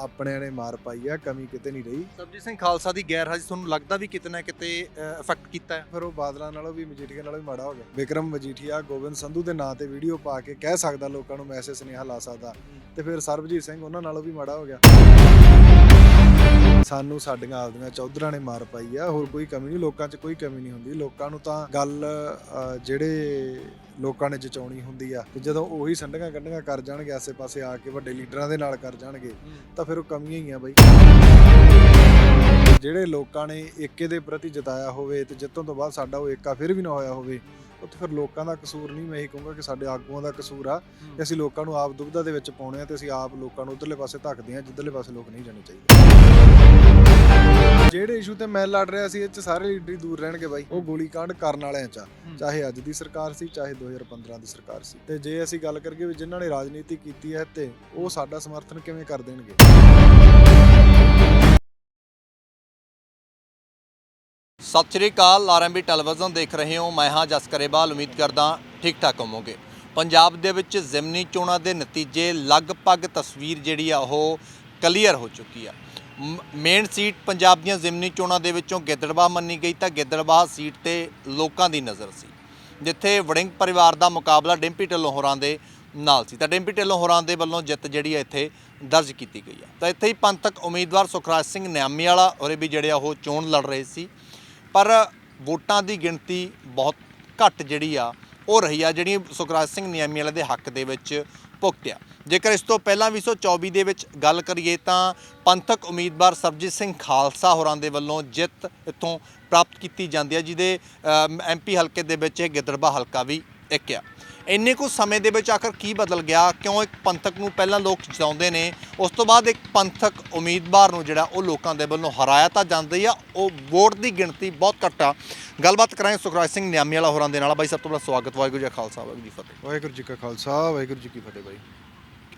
ਆਪਣਿਆਂ ਨੇ ਮਾਰ ਪਾਈ ਆ ਕਮੀ ਕਿਤੇ ਨਹੀਂ ਰਹੀ। ਸਰਬਜੀਤ ਸਿੰਘ ਖਾਲਸਾ ਦੀ ਗੈਰ ਹਾਜ਼ਰੀ ਤੁਹਾਨੂੰ ਲੱਗਦਾ ਵੀ ਕਿਤੇ ਨਾ ਕਿਤੇ ਇਫੈਕਟ ਕੀਤਾ ਹੈ? ਫਿਰ ਉਹ ਬਾਦਲਾਂ ਨਾਲੋਂ ਵੀ ਮਜੀਠੀਆ ਨਾਲੋਂ ਵੀ ਮਾੜਾ ਹੋ ਗਿਆ। ਵਿਕਰਮ ਮਜੀਠੀਆ ਗੋਬਿੰਦ ਸੰਧੂ ਦੇ ਨਾਂ ਤੇ ਵੀਡੀਓ ਪਾ ਕੇ ਕਹਿ ਸਕਦਾ ਲੋਕਾਂ ਨੂੰ ਮੈਸੇਜ ਸੁਨੇਹਾ ਲਾ ਸਕਦਾ। ਤੇ ਫਿਰ ਸਰਬਜੀਤ ਸਿੰਘ ਉਹਨਾਂ ਨਾਲੋਂ ਵੀ ਮਾੜਾ ਹੋ ਗਿਆ। ਸਾਨੂੰ ਸਾਡੀਆਂ ਆਪਦੀਆਂ ਚੌਧਰਾਂ ਨੇ ਮਾਰ ਪਾਈ ਆ ਹੋਰ ਕੋਈ ਕਮੀ ਨਹੀਂ ਲੋਕਾਂ 'ਚ ਕੋਈ ਕਮੀ ਨਹੀਂ ਹੁੰਦੀ। ਲੋਕਾਂ ਨੂੰ ਤਾਂ ਗੱਲ ਅ, ਜਿਹੜੇ ਲੋਕਾਂ ਨੇ ਜਚਾਉਣੀ ਹੁੰਦੀ ਆ ਤੇ ਜਦੋਂ ਉਹੀ ਸੰਡੀਆਂ ਕੱਢੀਆਂ ਕਰ ਜਾਣਗੇ ਆਸੇ-ਪਾਸੇ ਆ ਕੇ ਵੱਡੇ ਲੀਡਰਾਂ ਦੇ ਨਾਲ ਕਰ ਜਾਣਗੇ ਤਾਂ ਫਿਰ ਉਹ ਕਮੀਆਂ ਹੀ ਆ ਬਾਈ। ਜਿਹੜੇ ਲੋਕਾਂ ਨੇ ਏਕੇ ਦੇ ਪ੍ਰਤੀ ਜਤਾਇਆ ਹੋਵੇ ਤੇ ਜਿੱਤੋਂ ਤੋਂ ਬਾਅਦ ਸਾਡਾ ਉਹ ਏਕਾ ਫਿਰ ਵੀ ਨਾ ਹੋਇਆ ਹੋਵੇ ਉੱਥੇ ਫਿਰ ਲੋਕਾਂ ਦਾ ਕਸੂਰ ਨਹੀਂ ਮੈਂ ਇਹ ਕਹੂੰਗਾ ਕਿ ਸਾਡੇ ਆਗੂਆਂ ਦਾ ਕਸੂਰ ਆ ਕਿ ਅਸੀਂ ਲੋਕਾਂ ਨੂੰ ਆਪ ਦੁਬਿਧਾ ਦੇ ਵਿੱਚ ਪਾਉਣੇ ਆ ਤੇ ਅਸੀਂ ਆਪ ਲੋਕਾਂ ਨੂੰ ਉਧਰਲੇ ਪਾਸੇ ਧੱਕਦੇ ਆ ਜਿੱਧਰਲੇ ਪਾਸੇ ਲੋਕ ਨਹੀਂ ਜਾਣੇ ਚਾਹੀਦੇ। ਜਿਹੜੇ ਇਸ਼ੂ ਤੇ ਮੈਂ ਲੜ ਰਿਹਾ ਸੀ ਇਹ ਚ ਸਾਰੇ ਲੀਡਰ ਹੀ ਦੂਰ ਰਹਿਣਗੇ ਬਾਈ। ਉਹ ਗੋਲੀ ਕਾਂਡ ਕਰਨ ਵਾਲਿਆਂ ਚ ਆ। ਚਾਹੇ ਅੱਜ ਦੀ ਸਰਕਾਰ ਸੀ ਚਾਹੇ 2015 ਦੀ ਸਰਕਾਰ ਸੀ। ਤੇ ਜੇ ਅਸੀਂ ਗੱਲ ਕਰੀਏ ਵੀ ਜਿਨ੍ਹਾਂ ਨੇ ਰਾਜਨੀਤੀ ਕੀਤੀ ਹੈ ਤੇ ਉਹ ਸਾਡਾ ਸਮਰਥਨ ਕਿਵੇਂ ਕਰ ਦੇਣਗੇ? ਸਤਿ ਸ਼੍ਰੀ ਅਕਾਲ ਆਰਐਮਬੀ ਟੈਲੀਵਿਜ਼ਨ ਦੇਖ ਰਹੇ ਹੋ। ਮੈਂ ਹਾਂ ਜਸ ਕਰੇਵਾਲ ਉਮੀਦ ਕਰਦਾ ਠੀਕ ਠਾਕ ਹੋਵੋਗੇ। ਪੰਜਾਬ ਦੇ ਵਿੱਚ ਜ਼ਿਮਨੀ ਚੋਣਾਂ ਦੇ ਨਤੀਜੇ ਲਗਭਗ ਤਸਵੀਰ ਜਿਹੜੀ ਆ ਉਹ ਕਲੀਅਰ ਹੋ ਚੁੱਕੀ ਆ। ਮੇਨ ਸੀਟ ਪੰਜਾਬ ਦੀਆਂ ਜ਼ਿਮਨੀ ਚੋਣਾਂ ਦੇ ਵਿੱਚੋਂ ਗਿੱਦੜਬਾਹ ਮੰਨੀ ਗਈ ਤਾਂ ਗਿੱਦੜਬਾਹ ਸੀਟ ਤੇ ਲੋਕਾਂ ਦੀ ਨਜ਼ਰ ਸੀ, ਜਿੱਥੇ ਵੜਿੰਗ ਪਰਿਵਾਰ ਦਾ ਮੁਕਾਬਲਾ ਡਿੰਪੀ ਢਿੱਲੋਂ ਹੋਰਾਂ ਦੇ ਨਾਲ ਸੀ। ਤਾਂ ਡਿੰਪੀ ਢਿੱਲੋਂ ਹੋਰਾਂ ਦੇ ਵੱਲੋਂ ਜਿੱਤ ਜਿਹੜੀ ਹੈ ਇੱਥੇ ਦਰਜ ਕੀਤੀ ਗਈ ਹੈ। ਤਾਂ ਇੱਥੇ ਹੀ ਪੰਥਕ ਉਮੀਦਵਾਰ ਸੁਖਰਾਜ ਸਿੰਘ ਨਿਆਮੀ ਵਾਲਾ ਔਰੇ ਵੀ ਜਿਹੜੇ ਆ ਉਹ ਚੋਣ ਲੜ ਰਹੇ ਸੀ। ਪਰ ਵੋਟਾਂ ਦੀ ਗਿਣਤੀ ਬਹੁਤ ਘੱਟ ਜਿਹੜੀ ਆ, ਉਹ ਰਹੀ ਆ ਜਿਹੜੀ ਸੁਖਰਾਜ ਸਿੰਘ ਨਿਆਮੀ ਵਾਲੇ ਦੇ ਹੱਕ ਦੇ ਵਿੱਚ ਭੁਗਤਿਆ ਜੇਕਰ ਇਸ ਤੋਂ ਪਹਿਲਾਂ 2024 ਦੇ ਵਿੱਚ ਗੱਲ ਕਰੀਏ ਤਾਂ ਪੰਥਕ ਉਮੀਦਵਾਰ ਸਰਬਜੀਤ ਸਿੰਘ ਖਾਲਸਾ ਹੋਰਾਂ ਦੇ ਵੱਲੋਂ ਜਿੱਤ ਇੱਥੋਂ ਪ੍ਰਾਪਤ ਕੀਤੀ ਜਾਂਦੀ ਹੈ, ਜਿਹਦੇ ਐਮਪੀ ਹਲਕੇ ਦੇ ਵਿੱਚ ਇਹ ਗਿੱਦੜਬਾ ਹਲਕਾ ਵੀ ਇੱਕ ਆ। ਇੰਨੇ ਕੁ ਸਮੇਂ ਦੇ ਵਿੱਚ ਆਖਰ ਕੀ ਬਦਲ ਗਿਆ? ਕਿਉਂ ਇੱਕ ਪੰਥਕ ਨੂੰ ਪਹਿਲਾਂ ਲੋਕ ਜਿਤਾਉਂਦੇ ਨੇ? ਉਸ ਤੋਂ ਬਾਅਦ ਇੱਕ ਪੰਥਕ ਉਮੀਦਵਾਰ ਨੂੰ ਜਿਹੜਾ ਉਹ ਲੋਕਾਂ ਦੇ ਵੱਲੋਂ ਹਰਾਇਆ ਤਾਂ ਜਾਂਦਾ ਹੀ ਆ। ਉਹ ਵੋਟ ਦੀ ਗਿਣਤੀ ਬਹੁਤ ਘੱਟ ਆ। ਗੱਲਬਾਤ ਕਰਾਂਗੇ ਸੁਖਰਾਜ ਸਿੰਘ ਨਿਆਮੀ ਵਾਲਾ ਹੋਰਾਂ ਦੇ ਨਾਲ। ਬਾਈ, ਸਭ ਤੋਂ ਪਹਿਲਾਂ ਸਵਾਗਤ। ਵਾਹਿਗੁਰੂ ਜੀ ਖਾਲਸਾ, ਵਾਹਿਗੁਰੂ ਜੀ ਫਤਿਹ। ਵਾਹਿਗੁਰੂ ਜੀ ਕਾ ਖਾਲਸਾ, ਵਾਹਿਗੁਰੂ ਜੀ ਕੀ ਫਤਿਹ ਬਾਈ।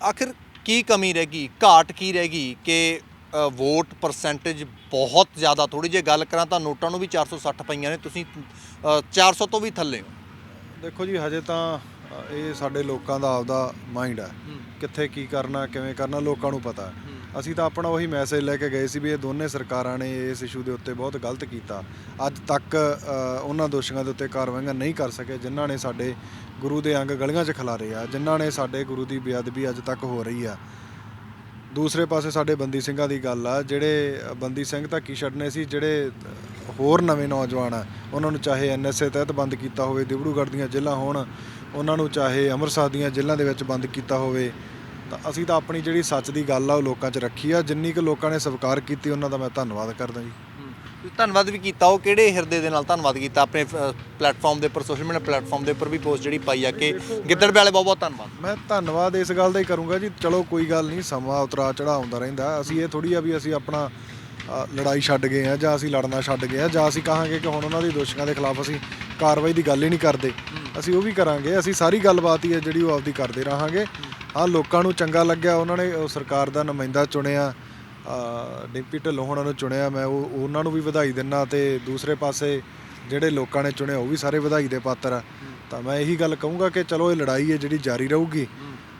ਆਖਿਰ ਕੀ ਕਮੀ ਰਹਿ ਗਈ? ਘਾਟ ਕੀ ਰਹਿ ਗਈ ਕਿ ਵੋਟ ਪਰਸੈਂਟੇਜ ਬਹੁਤ ਜ਼ਿਆਦਾ ਥੋੜੀ ਜਿਹੀ? ਗੱਲ ਕਰਾਂ ਤਾਂ ਨੋਟਾਂ ਨੂੰ ਵੀ 460 ਪਈਆਂ ਨੇ ਤੁਸੀਂ ਅ, 400 ਤੋਂ ਵੀ ਥੱਲੇ ਹੋ। ਦੇਖੋ ਜੀ ਹਜੇ ਤਾਂ ਇਹ ਸਾਡੇ ਲੋਕਾਂ ਦਾ ਆਪਦਾ ਮਾਈਂਡ ਹੈ। ਕਿੱਥੇ ਕੀ ਕਰਨਾ ਕਿਵੇਂ ਕਰਨਾ ਲੋਕਾਂ ਨੂੰ ਪਤਾ। ਹੈ। ਅਸੀਂ ਤਾਂ ਆਪਣਾ ਉਹੀ ਮੈਸੇਜ ਲੈ ਕੇ ਗਏ ਸੀ ਵੀ ਇਹ ਦੋਨੇ ਸਰਕਾਰਾਂ ਨੇ ਇਸ ਇਸ਼ੂ ਦੇ ਉੱਤੇ ਬਹੁਤ ਗਲਤ ਕੀਤਾ। ਅੱਜ ਤੱਕ ਉਹਨਾਂ ਦੋਸ਼ੀਆਂ ਦੇ ਉੱਤੇ ਕਾਰਵਾਈਆਂ ਨਹੀਂ ਕਰ ਸਕੇ ਜਿਨ੍ਹਾਂ ਨੇ ਸਾਡੇ ਗੁਰੂ ਦੇ ਅੰਗ ਗਲੀਆਂ 'ਚ ਖਿਲਾਰੇ ਆ, ਜਿਨ੍ਹਾਂ ਨੇ ਸਾਡੇ ਗੁਰੂ ਦੀ ਬੇਅਦਬੀ ਅੱਜ ਤੱਕ ਹੋ ਰਹੀ ਆ। ਦੂਸਰੇ ਪਾਸੇ ਸਾਡੇ ਬੰਦੀ ਸਿੰਘਾਂ ਦੀ ਗੱਲ ਆ, ਜਿਹੜੇ ਬੰਦੀ ਸਿੰਘ ਤਾਂ ਕੀ ਛੱਡਨੇ ਸੀ, ਜਿਹੜੇ ਹੋਰ ਨਵੇਂ ਨੌਜਵਾਨ ਆ, ਉਹਨਾਂ ਨੂੰ ਚਾਹੇ ਐਨਐਸਏ ਤਹਿਤ ਬੰਦ ਕੀਤਾ ਹੋਵੇ, ਦਿਬੜੂਗੜ੍ਹ ਦੀਆਂ ਜ਼ਿਲ੍ਹਾ ਹੋਣ, ਉਹਨਾਂ ਨੂੰ ਚਾਹੇ ਅੰਮ੍ਰਿਤਸਰ ਦੀਆਂ ਜ਼ਿਲ੍ਹਾ ਦੇ ਵਿੱਚ ਬੰਦ ਕੀਤਾ ਹੋਵੇ ਤਾਂ ਅਸੀਂ ਤਾਂ ਆਪਣੀ ਜਿਹੜੀ ਸੱਚ ਦੀ ਗੱਲ ਆ ਉਹ ਲੋਕਾਂ 'ਚ ਰੱਖੀ ਆ। ਜਿੰਨੀ ਕੁ ਲੋਕਾਂ ਨੇ ਸਵੀਕਾਰ ਕੀਤੀ ਉਹਨਾਂ ਦਾ ਮੈਂ ਧੰਨਵਾਦ ਕਰਦਾ ਜੀ। ਧੰਨਵਾਦ ਵੀ ਕੀਤਾ ਉਹ ਕਿਹੜੇ ਹਿਰਦੇ ਦੇ ਨਾਲ ਧੰਨਵਾਦ ਕੀਤਾ? ਆਪਣੇ ਪਲੇਟਫਾਰਮ ਦੇ ਉੱਪਰ ਸੋਸ਼ਲ ਮੀਡੀਆ ਪਲੇਟਫਾਰਮ ਦੇ ਉੱਪਰ ਵੀ ਪੋਸਟ ਜਿਹੜੀ ਪਾਈ ਆ ਕਿ ਗਿੱਦੜ ਵਾਲੇ ਬਹੁਤ ਬਹੁਤ ਧੰਨਵਾਦ। ਮੈਂ ਧੰਨਵਾਦ ਇਸ ਗੱਲ ਦਾ ਹੀ ਕਰੂੰਗਾ ਜੀ। ਚਲੋ ਕੋਈ ਗੱਲ ਨਹੀਂ ਸਮਾਂ ਉਤਰਾ ਚੜਾ ਆਉਂਦਾ ਰਹਿੰਦਾ। ਅਸੀਂ ਇਹ ਥੋੜੀ ਆ ਵੀ ਅਸੀਂ ਆਪਣਾ ਲੜਾਈ ਛੱਡ ਗਏ ਆ ਜਾਂ ਅਸੀਂ ਲੜਨਾ ਛੱਡ ਗਏ ਆ ਜਾਂ ਅਸੀਂ ਕਹਾਂਗੇ ਕਿ ਹੁਣ ਉਹਨਾਂ ਦੀ ਦੋਸ਼ੀਆਂ ਦੇ ਖਿਲਾਫ ਅਸੀਂ ਕਾਰਵਾਈ ਦੀ ਗੱਲ ਹੀ ਨਹੀਂ ਕਰਦੇ। ਅਸੀਂ ਉਹ ਵੀ ਕਰਾਂਗੇ। ਅਸੀਂ ਸਾਰੀ ਗੱਲਬਾਤ ਹੀ ਹੈ ਜਿਹੜੀ ਉਹ ਆਪਦੀ ਕਰਦੇ ਰਹਾਂਗੇ। ਹਾਂ ਲੋਕਾਂ ਨੂੰ ਚੰਗਾ ਲੱਗਿਆ ਉਹਨਾਂ ਨੇ ਉਹ ਸਰਕਾਰ ਦਾ ਨੁਮਾਇੰਦਾ ਚੁਣਿਆ ਅ, ਡਿੰਪੀ ਢਿੱਲੋਂ ਹੋਣਾ ਨੂੰ ਚੁਣਿਆ ਮੈਂ ਉਹ ਉਹਨਾਂ ਨੂੰ ਵੀ ਵਧਾਈ ਦਿੰਨਾ ਤੇ ਦੂਸਰੇ ਪਾਸੇ ਜਿਹੜੇ ਲੋਕਾਂ ਨੇ ਚੁਣਿਆ ਉਹ ਵੀ ਸਾਰੇ ਵਧਾਈ ਦੇ ਪਾਤਰ ਆ। ਤਾਂ ਮੈਂ ਇਹੀ ਗੱਲ ਕਹੂੰਗਾ ਕਿ ਚਲੋ ਇਹ ਲੜਾਈ ਹੈ ਜਿਹੜੀ ਜਾਰੀ ਰਹੂਗੀ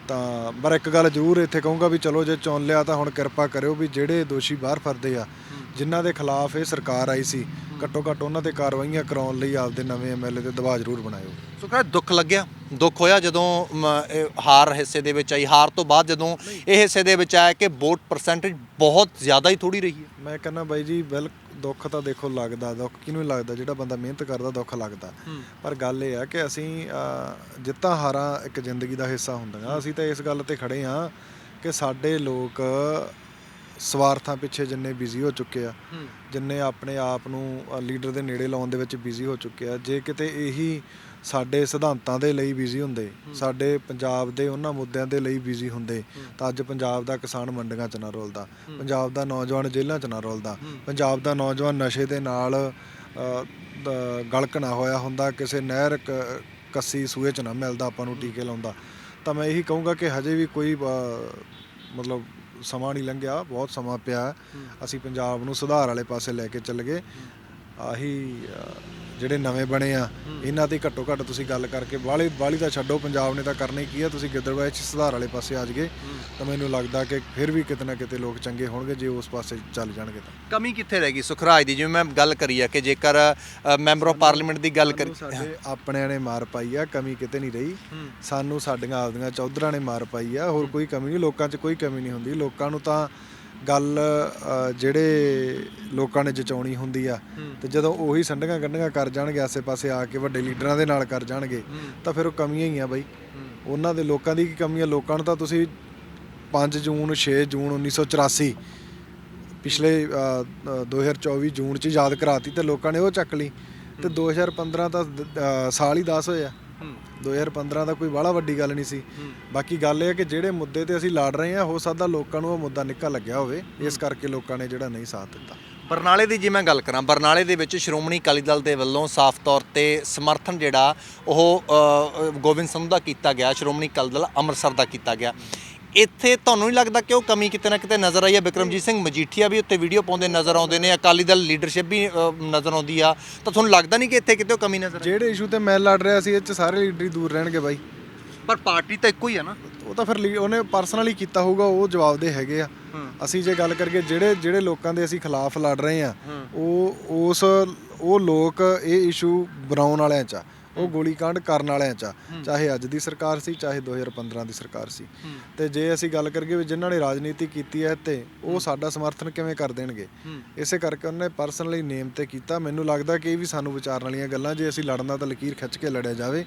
ਤਾਂ ਪਰ ਇੱਕ ਗੱਲ ਜ਼ਰੂਰ ਇੱਥੇ ਕਹੂੰਗਾ ਵੀ ਚਲੋ ਜੇ ਚੁਣ ਲਿਆ ਤਾਂ ਹੁਣ ਕਿਰਪਾ ਕਰਿਓ ਵੀ ਜਿਹੜੇ ਦੋਸ਼ੀ ਬਾਹਰ ਫਿਰਦੇ ਆ ਜਿਨ੍ਹਾਂ ਦੇ ਖਿਲਾਫ ਇਹ ਸਰਕਾਰ ਆਈ ਸੀ ਘੱਟੋ ਘੱਟ ਉਹਨਾਂ ਤੇ ਕਾਰਵਾਈਆਂ ਕਰਾਉਣ ਲਈ ਆਪਦੇ ਨਵੇਂ ਐਮਐਲਏ ਤੇ ਦਬਾਅ ਜ਼ਰੂਰ ਬਣਾਇਓ। ਸੋ ਕਹਿੰਦਾ ਦੁੱਖ ਲੱਗਿਆ? ਦੁੱਖ ਹੋਇਆ ਜਦੋਂ ਹਾਰ ਹਿੱਸੇ ਦੇ ਵਿੱਚ ਆਈ। ਹਾਰ ਤੋਂ ਬਾਅਦ ਜਦੋਂ ਇਹ ਹਿੱਸੇ ਦੇ ਵਿੱਚ ਆਇਆ ਕਿ ਵੋਟ ਪਰਸੈਂਟੇਜ ਬਹੁਤ ਜ਼ਿਆਦਾ ਹੀ ਥੋੜੀ ਰਹੀ ਹੈ। ਮੈਂ ਕਹਿੰਦਾ ਬਾਈ ਜੀ ਬਿਲ ਦੁੱਖ ਤਾਂ ਦੇਖੋ ਲੱਗਦਾ ਦੁੱਖ ਕਿਹਨੂੰ ਲੱਗਦਾ? ਜਿਹੜਾ ਬੰਦਾ ਮਿਹਨਤ ਕਰਦਾ ਦੁੱਖ ਲੱਗਦਾ। ਪਰ ਗੱਲ ਇਹ ਆ ਕਿ ਅਸੀਂ ਜਿੱਤਾਂ ਹਾਰਾਂ ਇੱਕ ਜ਼ਿੰਦਗੀ ਦਾ ਹਿੱਸਾ ਹੁੰਦੀਆਂ ਅਸੀਂ ਤਾਂ ਇਸ ਗੱਲ ਤੇ ਖੜੇ ਆ ਕਿ ਸਾਡੇ ਲੋਕ ਸਵਾਰਥਾਂ ਪਿੱਛੇ ਜਿੰਨੇ ਬਿਜ਼ੀ ਹੋ ਚੁੱਕੇ ਆ ਜਿੰਨੇ ਆਪਣੇ ਆਪ ਨੂੰ ਲੀਡਰ ਦੇ ਨੇੜੇ ਲਾਉਣ ਦੇ ਵਿੱਚ ਬਿਜ਼ੀ ਹੋ ਚੁੱਕੇ ਆ ਜੇ ਕਿਤੇ ਇਹੀ ਸਾਡੇ ਸਿਧਾਂਤਾਂ ਦੇ ਲਈ ਬਿਜ਼ੀ ਹੁੰਦੇ ਸਾਡੇ ਪੰਜਾਬ ਦੇ ਉਹਨਾਂ ਮੁੱਦਿਆਂ ਦੇ ਲਈ ਬਿਜ਼ੀ ਹੁੰਦੇ ਤਾਂ ਅੱਜ ਪੰਜਾਬ ਦਾ ਕਿਸਾਨ ਮੰਡੀਆਂ 'ਚ ਨਾ ਰੋਲਦਾ ਪੰਜਾਬ ਦਾ ਨੌਜਵਾਨ ਜੇਲ੍ਹਾਂ 'ਚ ਨਾ ਰੋਲਦਾ ਪੰਜਾਬ ਦਾ ਨੌਜਵਾਨ ਨਸ਼ੇ ਦੇ ਨਾਲ ਗਲਕਣਾ ਹੋਇਆ ਹੁੰਦਾ ਕਿਸੇ ਨਹਿਰ ਕੱਸੀ ਸੂਏ 'ਚ ਨਾ ਮਿਲਦਾ ਆਪਾਂ ਨੂੰ ਟੀਕੇ ਲਾਉਂਦਾ ਤਾਂ ਮੈਂ ਇਹੀ ਕਹੂੰਗਾ ਕਿ ਹਜੇ ਵੀ ਕੋਈ ਮਤਲਬ ਸਮਾਂ ਨਹੀਂ ਲੰਘਿਆ ਬਹੁਤ ਸਮਾਂ ਪਿਆ। ਅਸੀਂ ਪੰਜਾਬ ਨੂੰ ਸੁਧਾਰ ਵਾਲੇ ਪਾਸੇ ਲੈ ਕੇ ਚੱਲ ਗਏ ਆਹੀ ਜਿਹੜੇ ਨਵੇਂ ਬਣੇ ਆ ਇਹਨਾਂ ਤੇ ਘੱਟੋ ਘੱਟ ਤੁਸੀਂ ਗੱਲ ਕਰਕੇ ਬਾਹਲੀ ਬਾਹਲੀ ਤਾਂ ਛੱਡੋ ਪੰਜਾਬ ਨੇ ਤਾਂ ਕਰਨਾ ਕੀ ਆ ਤੁਸੀਂ ਗਿੱਦੜਬਾਹ 'ਚ ਸੁਧਾਰ ਵਾਲੇ ਪਾਸੇ ਆ ਜਾਗੇ ਤਾਂ ਮੈਨੂੰ ਲੱਗਦਾ ਕਿ ਫਿਰ ਵੀ ਕਿਤੇ ਨਾ ਕਿਤੇ ਲੋਕ ਚੰਗੇ ਹੋਣਗੇ ਜੇ ਉਸ ਪਾਸੇ ਚੱਲ ਜਾਣਗੇ ਤਾਂ। ਕਮੀ ਕਿੱਥੇ ਰਹਿ ਗਈ? ਸੁਖਰਾਜ ਦੀ ਜਿਵੇਂ ਮੈਂ ਗੱਲ ਕਰੀ ਆ ਕਿ ਜੇਕਰ ਮੈਂਬਰ ਆਫ ਪਾਰਲੀਮੈਂਟ ਦੀ ਗੱਲ ਕਰੀ ਸਾਡੇ ਆਪਣਿਆਂ ਨੇ ਮਾਰ ਪਾਈ ਆ ਕਮੀ ਕਿਤੇ ਨਹੀਂ ਰਹੀ। ਸਾਨੂੰ ਸਾਡੀਆਂ ਆਪਦੀਆਂ ਚੌਧਰਾਂ ਨੇ ਮਾਰ ਪਾਈ ਆ ਹੋਰ ਕੋਈ ਕਮੀ ਨਹੀਂ ਲੋਕਾਂ 'ਚ ਕੋਈ ਕਮੀ ਨਹੀਂ ਹੁੰਦੀ। ਲੋਕਾਂ ਨੂੰ ਤਾਂ ਗੱਲ ਜਿਹੜੇ ਲੋਕਾਂ ਨੇ ਜਚਾਉਣੀ ਹੁੰਦੀ ਆ ਤੇ ਜਦੋਂ ਉਹੀ ਸੰਡੀਆਂ ਗੰਢੀਆਂ ਕਰ ਜਾਣਗੇ ਆਸੇ-ਪਾਸੇ ਆ ਕੇ ਵੱਡੇ ਲੀਡਰਾਂ ਦੇ ਨਾਲ ਕਰ ਜਾਣਗੇ ਤਾਂ ਫਿਰ ਉਹ ਕਮੀਆਂ ਹੀ ਆ ਬਾਈ। ਉਹਨਾਂ ਦੇ ਲੋਕਾਂ ਦੀ ਕੀ ਕਮੀ ਲੋਕਾਂ ਨੂੰ ਤਾਂ ਤੁਸੀਂ 5 ਜੂਨ 6 ਜੂਨ 1984 ਪਿਛਲੇ ਅ, ਅ, 2024 ਜੂਨ ਚ ਯਾਦ ਕਰਾਤੀ ਤੇ ਲੋਕਾਂ ਨੇ ਉਹ ਚੱਕ ਲਈ। ਤੇ 2015 ਤਾਂ ਦ- ਅ, ਸਾਲ ਹੀ 10 ਹੋਇਆ 2015 ਦਾ ਕੋਈ ਬਾਹਲਾ ਵੱਡੀ ਗੱਲ ਨਹੀਂ ਸੀ। ਬਾਕੀ ਗੱਲ ਇਹ ਹੈ ਕਿ ਜਿਹੜੇ ਮੁੱਦੇ ਤੇ ਅਸੀਂ ਲੜ ਰਹੇ ਹਾਂ ਹੋ ਸਕਦਾ ਲੋਕਾਂ ਨੂੰ ਉਹ ਮੁੱਦਾ ਨਿੱਕਾ ਲੱਗਿਆ ਹੋਵੇ। ਇਸ ਕਰਕੇ ਲੋਕਾਂ ਨੇ ਜਿਹੜਾ ਨਹੀਂ ਸਾਥ ਦਿੱਤਾ। ਬਰਨਾਲੇ ਦੀ ਜੇ ਮੈਂ ਗੱਲ ਕਰਾਂ ਬਰਨਾਲੇ ਦੇ ਵਿੱਚ ਸ਼੍ਰੋਮਣੀ ਅਕਾਲੀ ਦਲ ਦੇ ਵੱਲੋਂ ਸਾਫ਼ ਤੌਰ ਤੇ ਸਮਰਥਨ ਜਿਹੜਾ ਉਹ ਗੋਬਿੰਦ ਸੰਧੂ ਦਾ ਕੀਤਾ ਗਿਆ ਸ਼੍ਰੋਮਣੀ ਅਕਾਲੀ ਦਲ ਅੰਮ੍ਰਿਤਸਰ ਦਾ ਕੀਤਾ ਗਿਆ। ਇੱਥੇ ਤੁਹਾਨੂੰ ਨਹੀਂ ਲੱਗਦਾ ਕਿ ਉਹ ਕਮੀ ਕਿਤੇ ਨਾ ਕਿਤੇ ਨਜ਼ਰ ਆਈ ਹੈ? ਬਿਕਰਮਜੀਤ ਸਿੰਘ ਮਜੀਠੀਆ ਵੀ ਉੱਤੇ ਵੀਡੀਓ ਪਾਉਂਦੇ ਨਜ਼ਰ ਆਉਂਦੇ ਨੇ ਅਕਾਲੀ ਦਲ ਲੀਡਰਸ਼ਿਪ ਵੀ ਅ, ਨਜ਼ਰ ਆਉਂਦੀ ਆ। ਤਾਂ ਤੁਹਾਨੂੰ ਲੱਗਦਾ ਨਹੀਂ ਕਿ ਇੱਥੇ ਕਿਤੇ ਉਹ ਕਮੀ ਨਜ਼ਰ ਆਈ? ਜਿਹੜੇ ਇਸ਼ੂ ਤੇ ਮੈਂ ਲੜ ਰਿਹਾ ਸੀ ਇਹ ਚ ਸਾਰੇ ਲੀਡਰ ਹੀ ਦੂਰ ਰਹਿਣਗੇ ਬਾਈ। ਪਰ ਪਾਰਟੀ ਤਾਂ ਇੱਕੋ ਹੀ ਆ ਨਾ। ਉਹ ਤਾਂ ਫਿਰ ਲੀ- ਉਹਨੇ ਪਰਸਨਲੀ ਕੀਤਾ ਹੋਊਗਾ ਉਹ ਜਵਾਬ ਦੇ ਹੈਗੇ ਆ। ਅਸੀਂ ਜੇ ਗੱਲ ਕਰੀਏ ਜਿਹੜੇ ਜਿਹੜੇ ਲੋਕਾਂ ਦੇ ਅਸੀਂ ਖਿਲਾਫ ਲੜ ਰਹੇ ਆ ਉਹ ਉਸ ਉਹ ਲੋਕ ਇਹ ਇਸ਼ੂ ਬਣਾਉਣ ਵਾਲਿਆਂ ਚ ਆ। ਉਹ ਗੋਲੀकांड ਕਰਨ ਵਾਲਿਆਂ ਚ ਆ ਚਾਹੇ ਅੱਜ ਦੀ ਸਰਕਾਰ ਸੀ ਚਾਹੇ 2015 ਦੀ ਸਰਕਾਰ ਸੀ। ਤੇ ਜੇ ਅਸੀਂ ਗੱਲ ਕਰੀਏ ਵੀ ਜਿਨ੍ਹਾਂ ਨੇ ਰਾਜਨੀਤੀ ਕੀਤੀ ਹੈ ਤੇ ਉਹ ਸਾਡਾ ਸਮਰਥਨ ਕਿਵੇਂ ਕਰ ਦੇਣਗੇ? ਇਸੇ ਕਰਕੇ ਉਹਨੇ ਪਰਸਨਲੀ ਨੇਮ ਤੇ ਕੀਤਾ। ਮੈਨੂੰ ਲੱਗਦਾ ਕਿ ਇਹ ਵੀ ਸਾਨੂੰ ਵਿਚਾਰਨ ਵਾਲੀਆਂ ਗੱਲਾਂ ਜੇ ਅਸੀਂ ਲੜਨਾ ਤਾਂ ਲਕੀਰ ਖਿੱਚ ਕੇ ਲੜਿਆ ਜਾਵੇ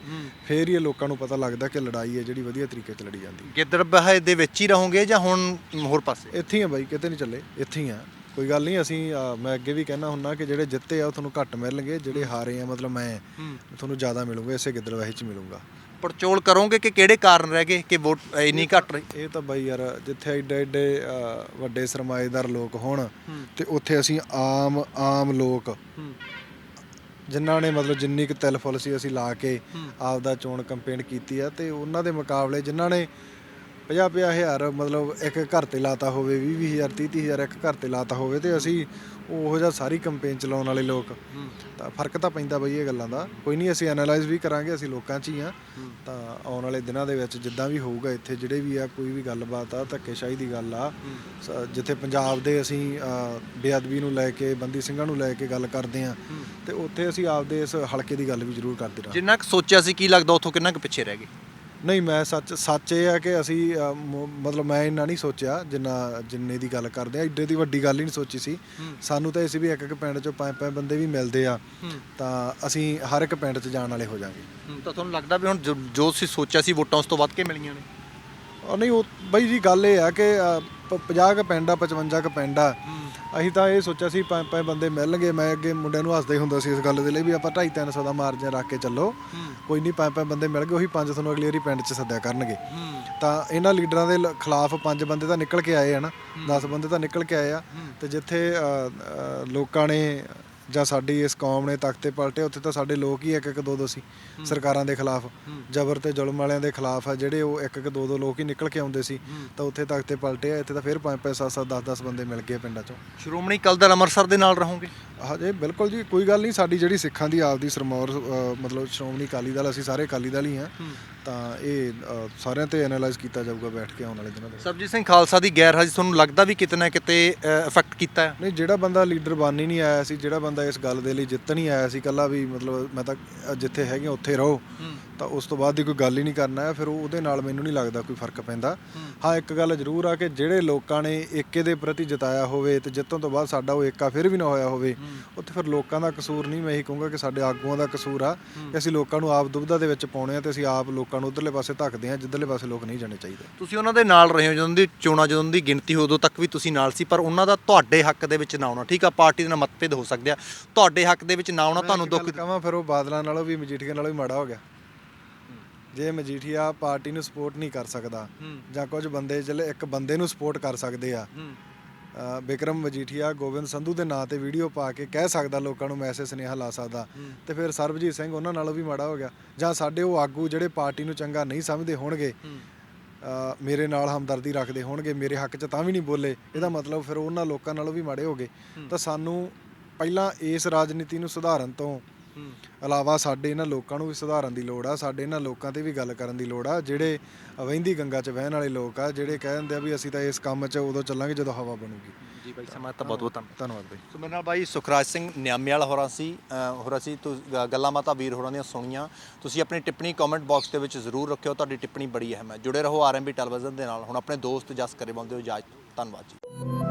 ਫੇਰ ਹੀ ਇਹ ਲੋਕਾਂ ਨੂੰ ਪਤਾ ਲੱਗਦਾ ਕਿ ਲੜਾਈ ਹੈ ਜਿਹੜੀ ਵਧੀਆ ਤਰੀਕੇ 'ਚ ਲੜੀ ਜਾਂਦੀ ਹੈ। ਗਿੱਦੜਬਾਹੇ ਦੇ ਵਿੱਚ ਹੀ ਰਹੋਗੇ ਜਾਂ ਹੁਣ ਹੋਰ ਪਾਸੇ? ਇੱਥੇ ਹੀ ਆ ਬਾਈ ਕਿਤੇ ਨਹੀਂ ਚੱਲੇ ਇੱਥੇ ਹੀ ਆ। ਕੋਈ ਗੱਲ ਨਹੀਂ ਅਸੀਂ ਅਹ, ਮੈਂ ਅੱਗੇ ਵੀ ਕਹਿਣਾ ਹੁੰਨਾ ਕਿ ਜਿਹੜੇ ਜਿੱਤੇ ਆ ਉਹ ਤੁਹਾਨੂੰ ਘੱਟ ਮਿਲਣਗੇ ਜਿਹੜੇ ਹਾਰੇ ਆ ਮਤਲਬ ਮੈਂ ਤੁਹਾਨੂੰ ਜ਼ਿਆਦਾ ਮਿਲੂੰਗਾ ਇਸੇ ਗਿੱਦੜਵਾਹੀ 'ਚ ਮਿਲੂੰਗਾ। ਪੜਚੋਲ ਕਰੋਗੇ ਕਿ ਕਿਹੜੇ ਕਾਰਨ ਰਹਿ ਗਏ ਕਿ ਵੋਟ ਇੰਨੀ ਘੱਟ ਰਹੀ? ਇਹ ਤਾਂ ਬਾਈ ਯਾਰ ਜਿੱਥੇ ਐਡੇ ਐਡੇ ਅਹ, ਵੱਡੇ ਸਰਮਾਏਦਾਰ ਲੋਕ ਹੋਣ ਤੇ ਉੱਥੇ ਅਸੀਂ ਆਮ ਆਮ ਲੋਕ ਜਿਨ੍ਹਾਂ ਨੇ ਮਤਲਬ ਜਿੰਨੀ ਕੁ ਤਿਲ ਫੁੱਲ ਸੀ ਅਸੀਂ ਲਾ ਕੇ ਆਪ ਦਾ ਚੋਣ ਕੈਂਪੇਨ ਕੀਤੀ ਆ ਤੇ ਉਹਨਾਂ ਦੇ ਮੁਕਾਬਲੇ ਜਿਨ੍ਹਾਂ ਨੇ 50 ਪੰਜਾਹ ਹਜ਼ਾਰ ਮਤਲਬ ਇੱਕ ਘਰ ਤੇ ਲਾਤਾ ਹੋਵੇ 20 ਵੀਹ ਹਜ਼ਾਰ 30 ਤੀਹ ਹਜ਼ਾਰ ਇੱਕ ਘਰ ਤੇ ਲਾਤਾ ਹੋਵੇ ਤੇ ਅਸੀਂ ਉਹੋ ਜਿਹਾ ਸਾਰੀ ਕੈਂਪੇਨ ਚਲਾਉਣ ਵਾਲੇ ਲੋਕ। ਤਾਂ ਫ਼ਰਕ ਤਾਂ ਪੈਂਦਾ ਬਈ ਇਹ ਗੱਲਾਂ ਦਾ। ਕੋਈ ਨਹੀਂ ਅਸੀਂ ਐਨਾਲਾਈਜ਼ ਵੀ ਕਰਾਂਗੇ ਅਸੀਂ ਲੋਕਾਂ 'ਚ ਹੀ ਆ। ਤਾਂ ਆਉਣ ਵਾਲੇ ਦਿਨਾਂ ਦੇ ਵਿੱਚ ਜਿੱਦਾਂ ਵੀ ਹੋਊਗਾ ਇੱਥੇ ਜਿਹੜੇ ਵੀ ਆ ਕੋਈ ਵੀ ਗੱਲਬਾਤ ਆ ਧੱਕੇਸ਼ਾਹੀ ਦੀ ਗੱਲ ਆ। ਜਿੱਥੇ ਪੰਜਾਬ ਦੇ ਅਸੀਂ ਬੇਅਦਬੀ ਨੂੰ ਲੈ ਕੇ ਬੰਦੀ ਸਿੰਘਾਂ ਨੂੰ ਲੈ ਕੇ ਗੱਲ ਕਰਦੇ ਆ ਤੇ ਉੱਥੇ ਅਸੀਂ ਆਪਦੇ ਇਸ ਹਲਕੇ ਦੀ ਗੱਲ ਵੀ ਜ਼ਰੂਰ ਕਰਦੇ ਰਹਾਂਗੇ। ਜਿੰਨਾ ਕੁ ਸੋਚਿਆ ਸੀ ਕੀ ਲੱਗਦਾ ਉੱਥੋਂ ਕਿੰਨਾ ਕੁ ਪਿੱਛੇ ਰਹਿ ਗਏ? ਨਹੀਂ ਮੈਂ ਸੱਚ ਸੱਚ ਇਹ ਆ ਕਿ ਅਸੀਂ ਅ, ਮ- ਮਤਲਬ ਮੈਂ ਇੰਨਾ ਨਹੀਂ ਸੋਚਿਆ ਜਿੰਨਾ ਜਿੰਨੇ ਦੀ ਗੱਲ ਕਰਦੇ ਆ। ਏਡੇ ਦੀ ਵੱਡੀ ਗੱਲ ਹੀ ਨਹੀਂ ਸੋਚੀ ਸੀ। ਸਾਨੂੰ ਤਾਂ ਇਹ ਸੀ ਵੀ ਇੱਕ ਇੱਕ ਪਿੰਡ ਚੋਂ ਪੰਜ ਪੰਜ ਬੰਦੇ ਵੀ ਮਿਲਦੇ ਆ। ਤਾਂ ਅਸੀਂ ਹਰ ਇੱਕ ਪਿੰਡ 'ਚ ਜਾਣ ਵਾਲੇ ਹੋ ਜਾਾਂਗੇ ਤਾਂ ਤੁਹਾਨੂੰ ਲੱਗਦਾ ਵੀ ਹੁਣ ਜੋ- ਜੋ ਸੀ ਸੋਚਿਆ ਸੀ ਵੋਟਾਂ ਉਸ ਤੋਂ ਵੱਧ ਕੇ ਮਿਲੀਆਂ ਨੇ? ਉਹ ਨਹੀਂ ਉਹ ਬਈ ਜੀ ਗੱਲ ਇਹ ਆ ਕਿ 50 ਕ ਪਿੰਡ ਆ 55 ਕ ਪਿੰਡ ਆ। ਅਸੀਂ ਤਾਂ ਇਹ ਸੋਚਿਆ ਸੀ ਪੰਜ ਪੰਜ ਬੰਦੇ ਮਿਲਣਗੇ। ਮੈਂ ਅੱਗੇ ਮੁੰਡਿਆਂ ਨੂੰ ਹੱਸਦਾ ਹੀ ਹੁੰਦਾ ਸੀ ਇਸ ਗੱਲ ਦੇ ਲਈ ਵੀ ਆਪਾਂ 2.5 300 ਦਾ ਮਾਰਜਨ ਰੱਖ ਕੇ ਚੱਲੋ। ਕੋਈ ਨਹੀਂ ਪੰਜ ਪੰਜ ਬੰਦੇ ਮਿਲ ਗਏ ਉਹੀ ਪੰਜ ਤੁਹਾਨੂੰ ਅਗਲੀ ਵਾਰੀ ਪਿੰਡ 'ਚ ਸੱਦਿਆ ਕਰਨਗੇ। ਤਾਂ ਇਹਨਾਂ ਲੀਡਰਾਂ ਦੇ ਖਿਲਾਫ ਪੰਜ ਬੰਦੇ ਤਾਂ ਨਿਕਲ ਕੇ ਆਏ ਆ ਨਾ। 10 ਬੰਦੇ ਤਾਂ ਨਿਕਲ ਕੇ ਆਏ ਆ। ਤੇ ਜਿੱਥੇ ਲੋਕਾਂ ਨੇ ਜਾਂ ਸਾਡੀ ਇਸ ਕੌਮ ਨੇ ਤਖਤੇ ਪਲਟੇ ਉੱਥੇ ਤਾਂ ਸਾਡੇ ਲੋਕ ਹੀ ਇੱਕ ਇੱਕ ਦੋ ਦੋ ਸੀ ਸਰਕਾਰਾਂ ਦੇ ਖਿਲਾਫ। ਜ਼ਬਰ ਤੇ ਜ਼ੁਲਮ ਵਾਲਿਆਂ ਦੇ ਖਿਲਾਫ ਆ ਜਿਹੜੇ ਉਹ ਇੱਕ ਇੱਕ ਦੋ ਦੋ ਲੋਕ ਹੀ ਨਿਕਲ ਕੇ ਆਉਂਦੇ ਸੀ ਤਾਂ ਉੱਥੇ ਤਖਤੇ ਪਲਟੇ ਆ ਇੱਥੇ ਤਾਂ ਫਿਰ ਪੰਜ ਪੰਜ ਸੱਤ ਸੱਤ 10 10 ਬੰਦੇ ਮਿਲ ਗਏ ਪਿੰਡਾਂ ਚੋਂ। ਸ਼੍ਰੋਮਣੀ ਅਕਾਲੀ ਦਲ ਅੰਮ੍ਰਿਤਸਰ ਦੇ ਨਾਲ ਰਹੋਗੇ? ਹਾਂਜੀ ਬਿਲਕੁਲ ਜੀ ਕੋਈ ਗੱਲ ਨਹੀਂ ਸਾਡੀ ਜਿਹੜੀ ਸਿੱਖਾਂ ਦੀ ਆਪਦੀ ਸਰਮੌਰ ਮਤਲਬ ਸ਼੍ਰੋਮਣੀ ਅਕਾਲੀ ਦਲ ਅਸੀਂ ਸਾਰੇ ਅਕਾਲੀ ਦਲ ਹੀ ਆ। ਤਾਂ ਇਹ ਅ, ਸਾਰਿਆਂ ਤੇ ਐਨਾਲਾਈਜ਼ ਕੀਤਾ ਜਾਊਗਾ ਬੈਠ ਕੇ ਆਉਣ ਵਾਲੇ ਦਿਨਾਂ ਦੇ ਵਿੱਚ। ਸਰਬਜੀਤ ਸਿੰਘ ਖਾਲਸਾ ਦੀ ਗੈਰ ਹਾਜ਼ਰੀ ਤੁਹਾਨੂੰ ਲੱਗਦਾ ਵੀ ਕਿਤੇ ਨਾ ਕਿਤੇ ਇਫੈਕਟ ਕੀਤਾ ਹੈ? ਨਹੀਂ ਜਿਹੜਾ ਬੰਦਾ ਲੀਡਰ ਬਣ ਹੀ ਨਹੀਂ ਆਇਆ ਸੀ ਜਿਹੜਾ ਬੰਦਾ ਇਸ ਗੱਲ ਦੇ ਲਈ ਜਿੱਤਣ ਹੀ ਆਇਆ ਸੀ ਕੱਲਾ ਵੀ ਮਤਲਬ ਮੈਂ ਤਾਂ ਅ, ਜਿੱਥੇ ਹੈਗੇ ਉੱਥੇ ਰਹੋ। ਤਾਂ ਉਸ ਤੋਂ ਬਾਅਦ ਦੀ ਕੋਈ ਗੱਲ ਹੀ ਨਹੀਂ ਕਰਨਾ ਹੈ ਫਿਰ ਉਹ- ਉਹਦੇ ਨਾਲ ਮੈਨੂੰ ਨਹੀਂ ਲੱਗਦਾ ਕੋਈ ਫ਼ਰਕ ਪੈਂਦਾ। ਹਾਂ। ਇੱਕ ਗੱਲ ਜ਼ਰੂਰ ਆ ਕਿ ਜਿਹੜੇ ਲੋਕਾਂ ਨੇ ਏਕੇ ਦੇ ਪ੍ਰਤੀ ਜਿਤਾਇਆ ਹੋਵੇ ਤੇ ਜਿੱਤਣ ਤੋਂ ਬਾਅਦ ਸਾਡਾ ਉਹ ਏਕਾ ਫਿਰ ਵੀ ਨਾ ਹੋਇਆ ਹੋਵੇ ਉੱਥੇ ਫਿਰ ਲੋਕਾਂ ਦਾ ਕਸੂਰ ਨਹੀਂ ਮੈਂ ਇਹੀ ਕਹੂੰਗਾ ਕਿ ਸਾਡੇ ਆਗੂਆਂ ਦਾ ਕਸੂਰ ਆ ਕਿ ਅਸੀਂ ਲੋਕਾਂ ਨੂੰ ਆਪ ਦੁਬਿਧਾ ਦੇ ਵਿੱਚ ਪਾਉਣੇ ਆ ਤੇ ਅਸੀਂ ਆਪ ਲੋਕਾਂ ਨੂੰ ਉਧਰਲੇ ਪਾਸੇ ਧੱਕਦੇ ਆ ਜਿੱਧਰਲੇ ਪਾਸੇ ਲੋਕ ਨਹੀਂ ਜਾਣੇ ਚਾਹੀਦੇ। ਤੁਸੀਂ ਉਹਨਾਂ ਦੇ ਨਾਲ ਰਹੇ ਹੋ ਜਦੋਂ ਦੀ ਚੋਣਾਂ ਜਦੋਂ ਦੀ ਗਿਣਤੀ ਉਦੋਂ ਤੱਕ ਵੀ ਤੁਸੀਂ ਨਾਲ ਸੀ ਪਰ ਉਹਨਾਂ ਦਾ ਤੁਹਾਡੇ ਹੱਕ ਦੇ ਵਿੱਚ ਨਾ ਆਉਣਾ ਠੀਕ ਆ? ਪਾਰਟੀ ਦੇ ਨਾਲ ਮਤਭੇਦ ਹੋ ਸਕਦੇ ਆ। ਤੁਹਾਡੇ ਹੱਕ ਦੇ ਵਿੱਚ ਨਾ ਆਉਣਾ ਤੁਹਾਨੂੰ ਦੁੱਖ ਕਹਾਂ ਫਿਰ ਉਹ ਬਾਦਲਾਂ ਨਾਲੋਂ ਵੀ ਮਜੀਠੀਆ ਨਾਲੋਂ ਵੀ ਮਾੜਾ ਹੋ ਗਿਆ। ਜੇ ਮਜੀਠੀਆ ਪਾਰਟੀ ਨੂੰ ਸਪੋਰਟ ਨਹੀਂ ਕਰ ਸਕਦਾ ਜਾਂ ਕੁਝ ਬੰਦੇ ਜਿਹੜੇ ਇੱਕ ਬੰਦੇ ਨੂੰ ਸਪੋਰਟ ਕਰ ਸਕਦੇ ਆ ਬਿਕਰਮ ਮਜੀਠੀਆ ਗੋਬਿੰਦ ਸੰਧੂ ਦੇ ਨਾਂ ਤੇ ਵੀਡੀਓ ਪਾ ਕੇ ਕਹਿ ਸਕਦਾ ਲੋਕਾਂ ਨੂੰ ਮੈਸੇਜ ਸੁਨੇਹਾ ਲਾ ਸਕਦਾ ਤੇ ਫਿਰ ਸਰਬਜੀਤ ਸਿੰਘ ਉਹਨਾਂ ਨਾਲੋਂ ਵੀ ਮਾੜਾ ਹੋ ਗਿਆ। ਜਾਂ ਸਾਡੇ ਉਹ ਆਗੂ ਜਿਹੜੇ ਪਾਰਟੀ ਨੂੰ ਚੰਗਾ ਨਹੀਂ ਸਮਝਦੇ ਹੋਣਗੇ ਮੇਰੇ ਨਾਲ ਹਮਦਰਦੀ ਰੱਖਦੇ ਹੋਣਗੇ ਮੇਰੇ ਹੱਕ 'ਚ ਤਾਂ ਵੀ ਨਹੀਂ ਬੋਲੇ ਇਹਦਾ ਮਤਲਬ ਫਿਰ ਉਹਨਾਂ ਲੋਕਾਂ ਨਾਲੋਂ ਵੀ ਮਾੜੇ ਹੋ ਗਏ। ਤਾਂ ਸਾਨੂੰ ਪਹਿਲਾਂ ਇਸ ਰਾਜਨੀਤੀ ਨੂੰ ਸੁਧਾਰਨ ਤੋਂ ਇਲਾਵਾ ਸਾਡੇ ਇਹਨਾਂ ਲੋਕਾਂ ਨੂੰ ਵੀ ਸੁਧਾਰਨ ਦੀ ਲੋੜ ਆ ਸਾਡੇ ਇਹਨਾਂ ਲੋਕਾਂ ਤੇ ਵੀ ਗੱਲ ਕਰਨ ਦੀ ਲੋੜ ਆ ਜਿਹੜੇ ਵਹਿੰਦੀ ਗੰਗਾ 'ਚ ਵਹਿਣ ਵਾਲੇ ਲੋਕ ਆ ਜਿਹੜੇ ਕਹਿ ਦਿੰਦੇ ਆ ਵੀ ਅਸੀਂ ਤਾਂ ਇਸ ਕੰਮ 'ਚ ਉਦੋਂ ਚੱਲਾਂਗੇ ਜਦੋਂ ਹਵਾ ਬਣੂਗੀ। ਜੀ ਬਾਈ ਸਮਾਂ ਤਾਂ ਬਹੁਤ ਬਹੁਤ ਧੰਨਵਾਦ ਧੰਨਵਾਦ ਬਾਈ ਸੋ ਮੇਰੇ ਨਾਲ ਬਾਈ ਸੁਖਰਾਜ ਸਿੰਘ ਨਿਆਮੇ ਵਾਲਾ ਹੋਰਾਂ ਸੀ ਹੋਰਾਂ ਸੀ ਗੱਲਾਂ ਮਾਤਾ ਵੀਰ ਹੋਰਾਂ ਦੀਆਂ ਸੁਣੀਆਂ। ਤੁਸੀਂ ਆਪਣੀ ਟਿੱਪਣੀ ਕਮੈਂਟ ਬਾਕਸ ਦੇ ਵਿੱਚ ਜ਼ਰੂਰ ਰੱਖਿਓ ਤੁਹਾਡੀ ਟਿੱਪਣੀ ਬੜੀ ਅਹਿਮ ਹੈ। ਜੁੜੇ ਰਹੋ ਆਰਐਮਬੀ ਟੈਲੀਵਿਜ਼ਨ ਦੇ ਨਾਲ। ਹੁਣ ਆਪਣੇ ਦੋਸਤ ਜਸ ਕਰੇ ਬੰਦੇ ਹੋ ਇਜਾਜ਼ਤ। ਧੰਨਵਾਦ ਜੀ।